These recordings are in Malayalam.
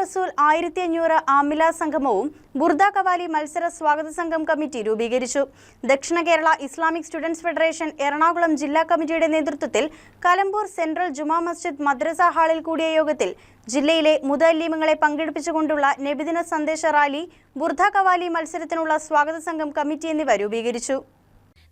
റസൂൽ ആയിരത്തി അഞ്ഞൂറ് ആമില സംഗമവും ബുർദ കവാലി മത്സര സ്വാഗത സംഘം കമ്മിറ്റി രൂപീകരിച്ചു. ദക്ഷിണ Kerala Islamic students federation Ernakulam ജില്ലാ കമ്മിറ്റിയുടെ നേതൃത്വത്തിൽ കലമ്പൂർ സെൻട്രൽ ജുമാ മസ്ജിദ് മദ്രസ ഹാളിൽ കൂടിയ യോഗത്തിൽ ജില്ലയിലെ മുതല്ലീമങ്ങളെ പങ്കെടുപ്പിച്ചുകൊണ്ടുള്ള നബിദിന സന്ദേശ റാലി ബുർദ കവാലി മത്സരത്തിനുള്ള സ്വാഗത സംഘം കമ്മിറ്റി എന്നിവ രൂപീകരിച്ചു.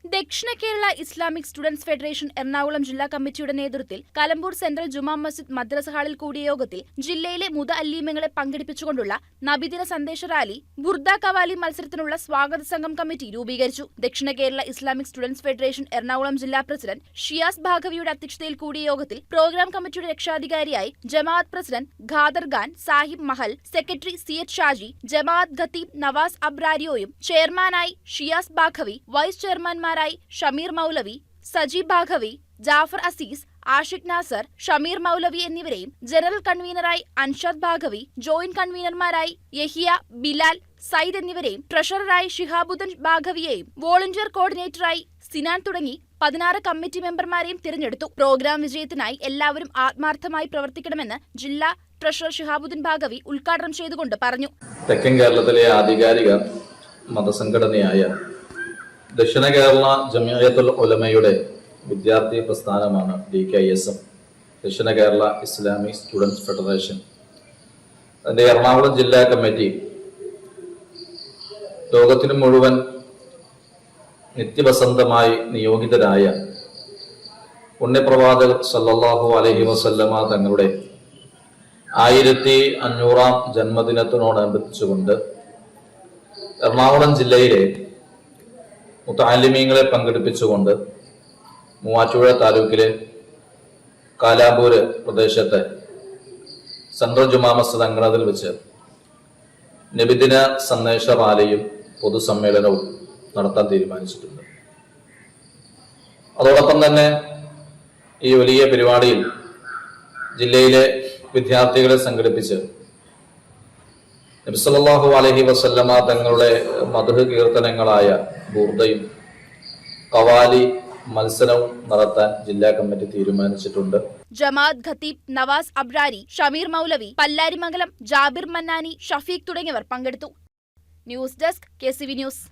ദക്ഷിണ Kerala Islamic students federation Ernakulam ജില്ലാ കമ്മിറ്റിയുടെ നേതൃത്വത്തിൽ കലമ്പൂർ സെൻട്രൽ ജുമാ മസ്ജിദ് മദ്രസ ഹാളിൽ കൂടിയ യോഗത്തിൽ ജില്ലയിലെ മുത അല്ലീമങ്ങളെ പങ്കെടുപ്പിച്ചുകൊണ്ടുള്ള നബിദിന സന്ദേശ റാലി ബുർദ കവാലി മത്സരത്തിനുള്ള സ്വാഗത സംഘം കമ്മിറ്റി രൂപീകരിച്ചു. ദക്ഷിണ Kerala Islamic students federation Ernakulam ജില്ലാ പ്രസിഡന്റ് ഷിയാസ് ഭാഗവിയുടെ അധ്യക്ഷതയിൽ കൂടിയ യോഗത്തിൽ പ്രോഗ്രാം കമ്മിറ്റിയുടെ രക്ഷാധികാരിയായി ജമാഅത്ത് പ്രസിഡന്റ് ഖാദർ ഖാൻ സാഹിബ് മഹൽ സെക്രട്ടറി സി എച്ച് ഷാജി ജമാഅത്ത് ഖത്തീബ് നവാസ് അബ്രാരിയോയും ചെയർമാനായി ഷിയാസ് ബാഖവി വൈസ് ചെയർമാൻമാരായി ഷമീർ മൗലവി സജീബ് ബാഘവി ജാഫർ അസീസ് ആഷിഖ് നാസർ ഷമീർ മൗലവി എന്നിവരെയും ജനറൽ കൺവീനറായി അൻഷദ് ബാഘവി ജോയിന്റ് കൺവീനർമാരായി യഹിയ ബിലാൽ സയ്യിദ് എന്നിവരെയും ട്രഷററായി ഷിഹാബുദ്ദൻ ബാഘവിയെയും വോളണ്ടിയർ കോർഡിനേറ്ററായി സിനാൻ തുടങ്ങി പതിനാറ് കമ്മിറ്റി മെമ്പർമാരെയും തിരഞ്ഞെടുത്തു. പ്രോഗ്രാം വിജയത്തിനായി എല്ലാവരും ആത്മാർത്ഥമായി പ്രവർത്തിക്കണമെന്ന് ജില്ലാ ട്രഷറർ ഷിഹാബുദ്ദീൻ ഭാഗവി ഉദ്ഘാടനം ചെയ്തുകൊണ്ട് പറഞ്ഞു. തെക്കൻ കേരളത്തിലെ ആധികാരിക മതസംഘടനയായ ദക്ഷിണ കേരള ജമിയത്തുൽ ഒലമയുടെ വിദ്യാർത്ഥി പ്രസ്ഥാനമാണ് ഡി കെ എസ് എം ദക്ഷിണ കേരള ഇസ്ലാമിക് സ്റ്റുഡൻസ് ഫെഡറേഷൻ. അതിന്റെ എറണാകുളം ജില്ലാ കമ്മിറ്റി ലോകത്തിനു മുഴുവൻ നിത്യവസന്തമായി നിയോഗിതരായ പുണ്യപ്രവാചകർ സല്ലല്ലാഹു അലഹി വസല്ലമ തങ്ങളുടെ ആയിരത്തി അഞ്ഞൂറാം ജന്മദിനത്തിനോടനുബന്ധിച്ചുകൊണ്ട് എറണാകുളം ജില്ലയിലെ മുത്താലിമീങ്ങളെ പങ്കെടുപ്പിച്ചുകൊണ്ട് മൂവാറ്റുപുഴ താലൂക്കിലെ കാലാപൂര് പ്രദേശത്തെ സെൻട്രൽ ജുമാ മസ്ജിദ് അങ്കണത്തിൽ വെച്ച് നബിദിന സന്ദേശ റാലിയും പൊതുസമ്മേളനവും നടത്താൻ തീരുമാനിച്ചിട്ടുണ്ട്. അതോടൊപ്പം തന്നെ ഈ വലിയ പരിപാടിയിൽ ജില്ലയിലെ വിദ്യാർത്ഥികളെ സംഘടിപ്പിച്ച് നബിസല്ലാഹു അലഹി വസല്ലമ തങ്ങളുടെ മധു കീർത്തനങ്ങളായ ബൂർദയും കവാലി മത്സരവും നടത്താൻ ജില്ലാ കമ്മിറ്റി തീരുമാനിച്ചിട്ടുണ്ട്. ജമാഅത്ത് ഖത്തീബ് നവാസ് അബ്രാരി ഷമീർ മൗലവി പല്ലാരിമംഗലം ജാബിർ മന്നാനി ഷഫീഖ് തുടങ്ങിയവർ പങ്കെടുത്തു. News desk K news.